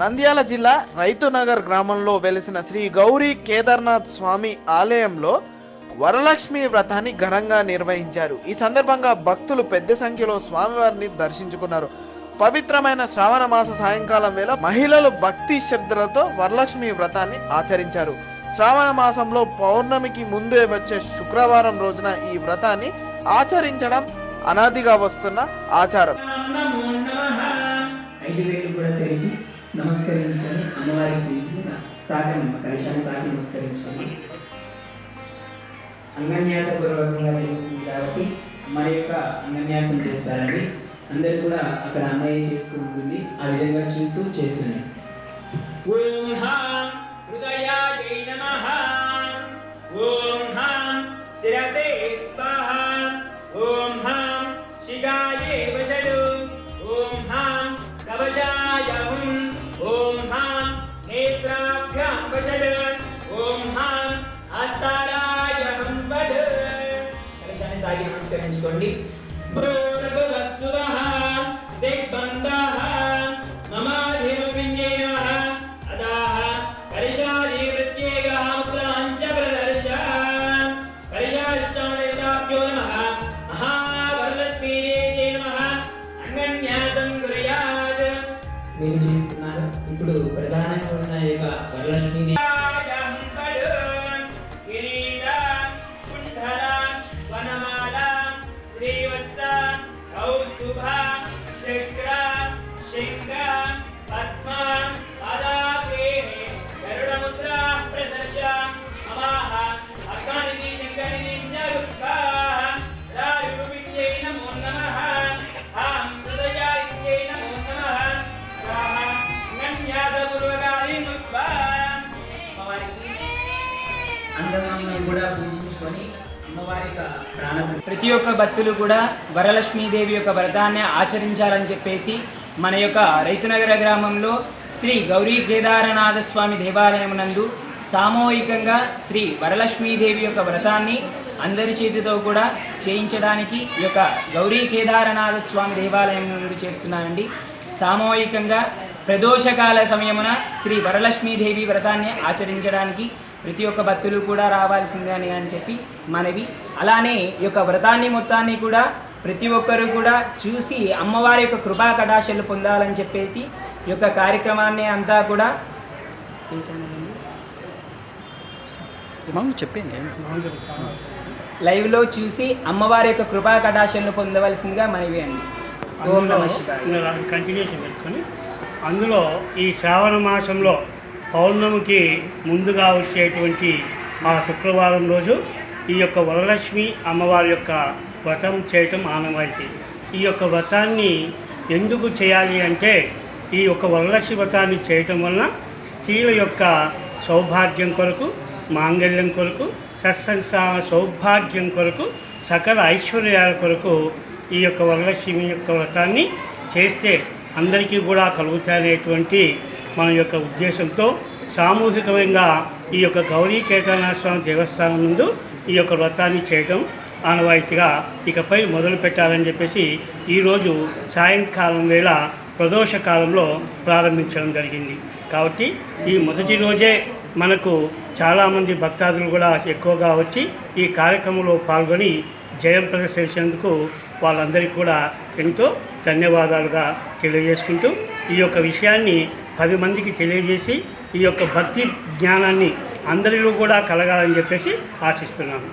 నంద్యాల జిల్లా రైతునగర్ గ్రామంలో వెలిసిన శ్రీ గౌరీ కేదార్నాథ్ స్వామి ఆలయంలో వరలక్ష్మి వ్రతాన్ని ఘనంగా నిర్వహించారు. ఈ సందర్భంగా భక్తులు పెద్ద సంఖ్యలో స్వామివారిని దర్శించుకున్నారు. పవిత్రమైన శ్రావణ మాస సాయంకాలం వేళ మహిళలు భక్తి శ్రద్ధలతో వరలక్ష్మి వ్రతాన్ని ఆచరించారు. శ్రావణ మాసంలో పౌర్ణమికి ముందే వచ్చే శుక్రవారం రోజున ఈ వ్రతాన్ని ఆచరించడం అనాదిగా వస్తున్న ఆచారం. నమస్కరించండి. నమస్కరించుకొని అమ్మవారికి తాకండి కలిశాన్ని తాకి నమస్కరించుకోండి అంగన్యాసపూర్వకంగా జరుగుతుంది కాబట్టి మన యొక్క అంగన్యాసం చేస్తారండి. అందరూ కూడా అక్కడ అమ్మాయి చేస్తూ ఉంటుంది ఆ విధంగా చూస్తూ చేస్తుంది అంగన్యాసం కుర్యాత్ నేను చేస్తున్నాను. ఇప్పుడు ప్రధానంగా ఉన్న యొక్క వరలక్ష్మీదేవి కూడా పూజించుకొని ప్రతి ఒక్క భక్తులు కూడా వరలక్ష్మీదేవి యొక్క వ్రతాన్ని ఆచరించాలని చెప్పేసి మన యొక్క రైతునగర గ్రామంలో శ్రీ గౌరీ కేదారనాథ స్వామి దేవాలయం నందు సామూహికంగా శ్రీ వరలక్ష్మీదేవి యొక్క వ్రతాన్ని అందరి చేతితో కూడా చేయించడానికి ఈ యొక్క గౌరీ కేదారనాథ స్వామి దేవాలయం నుండి చేస్తున్నానండి సామూహికంగా ప్రదోషకాల సమయమున శ్రీ వరలక్ష్మీదేవి వ్రతాన్ని ఆచరించడానికి ప్రతి ఒక్క భక్తులు కూడా రావాల్సిందని అని చెప్పి మనవి. అలానే ఈ యొక్క వ్రతాన్ని మొత్తాన్ని కూడా ప్రతి ఒక్కరు కూడా చూసి అమ్మవారి యొక్క కృపా కటాక్షలు పొందాలని చెప్పేసి ఈ యొక్క కార్యక్రమాన్ని అంతా కూడా చెప్పండి లైవ్లో చూసి అమ్మవారి యొక్క కృపా కటాక్షలను పొందవలసిందిగా మనవి అండి. ఓం నమ శివాయ. కంటిన్యూషన్ పెట్టుకొని అందులో ఈ శ్రావణ మాసంలో పౌర్ణమికి ముందుగా వచ్చేటువంటి ఆ శుక్రవారం రోజు ఈ యొక్క వరలక్ష్మి అమ్మవారి యొక్క వ్రతం చేయటం ఆనవాయితీ. ఈ యొక్క వ్రతాన్ని ఎందుకు చేయాలి అంటే ఈ యొక్క వరలక్ష్మి వ్రతాన్ని చేయటం వలన స్త్రీల యొక్క సౌభాగ్యం కొరకు మాంగళ్యం కొరకు సత్సంసార సౌభాగ్యం కొరకు సకల ఐశ్వర్యాల కొరకు ఈ యొక్క వరలక్ష్మి యొక్క వ్రతాన్ని చేస్తే అందరికీ కూడా కలుగుతాయనేటువంటి మన యొక్క ఉద్దేశంతో సామూహికంగా ఈ యొక్క గౌరీ కేదారనాథ స్వామి దేవస్థానం ముందు ఈ యొక్క వ్రతాన్ని చేయడం ఆనవాయితీగా ఇకపై మొదలు పెట్టాలని చెప్పేసి ఈరోజు సాయంకాలం వేళ ప్రదోష కాలంలో ప్రారంభించడం జరిగింది. కాబట్టి ఈ మొదటి రోజే మనకు చాలామంది భక్తాదులు కూడా ఎక్కువగా వచ్చి ఈ కార్యక్రమంలో పాల్గొని జయం ప్రదర్శించేందుకు వాళ్ళందరికీ కూడా ఎంతో ధన్యవాదాలుగా తెలియజేసుకుంటూ ఈ యొక్క విషయాన్ని పది మందికి తెలియజేసి ఈ యొక్క భక్తి జ్ఞానాన్ని అందరిలో కూడా కలగాలని చెప్పేసి ఆశిస్తున్నాను.